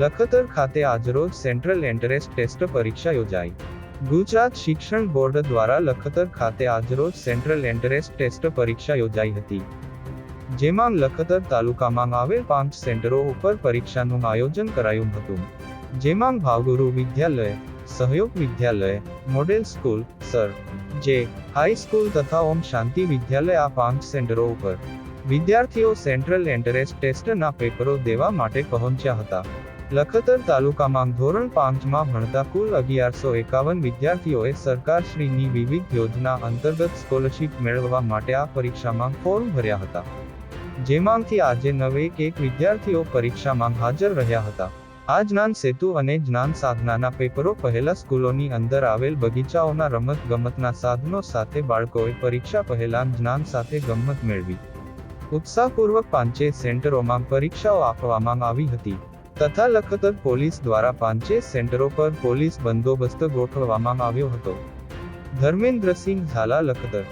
લખતર ખાતે આજરોજ central entrance test પરીક્ષા યોજાઈ. ગુજરાત શિક્ષણ બોર્ડ દ્વારા લખતર ખાતે આજરોજ સેન્ટ્રલ એન્ટ્રેન્સ ટેસ્ટ પરીક્ષા યોજાઈ હતી. જેમાં લખતર તાલુકામાં આવેલ પાંચ સેન્ટરો ઉપર પરીક્ષાનું આયોજન કરાયું હતું. જેમાં Bhavguru Vidyalaya, Sahyog Vidyalaya, model school, sir, જે હાઈસ્કૂલ તથા ઓમ શાંતિ વિદ્યાલય આ પાંચ સેન્ટરો ઉપર વિદ્યાર્થીઓ સેન્ટ્રલ એન્ટ્રન્સ ટેસ્ટના પેપરો દેવા માટે પહોંચ્યા હતા. લખતર તાલુકામાં ધોરણ પાંચમાં ભણતા કુલ અગિયારસો એકાવન વિદ્યાર્થીઓએ સરકારશ્રીની વિવિધ યોજના અંતર્ગત સ્કોલરશીપ મેળવવા માટે આ પરીક્ષામાં ફોર્મ ભર્યા હતા. જેમાંથી આજે નવેક એક વિદ્યાર્થીઓ પરીક્ષામાં હાજર રહ્યા હતા. આ જ્ઞાન સેતુ અને જ્ઞાન સાધનાના પેપરો પહેલા સ્કૂલોની અંદર આવેલ બગીચાઓના રમત ગમતના સાધનો સાથે બાળકોએ પરીક્ષા પહેલા જ્ઞાન સાથે ગમત મેળવી. ઉત્સાહપૂર્વક પાંચે સેન્ટરોમાં પરીક્ષાઓ આપવામાં આવી હતી. તથા લખતર પોલીસ દ્વારા પાંચે સેન્ટરો પર પોલીસ બંદોબસ્ત ગોઠવવામાં આવ્યો હતો. ધર્મેન્દ્રસિંહ ઝાલા લખતર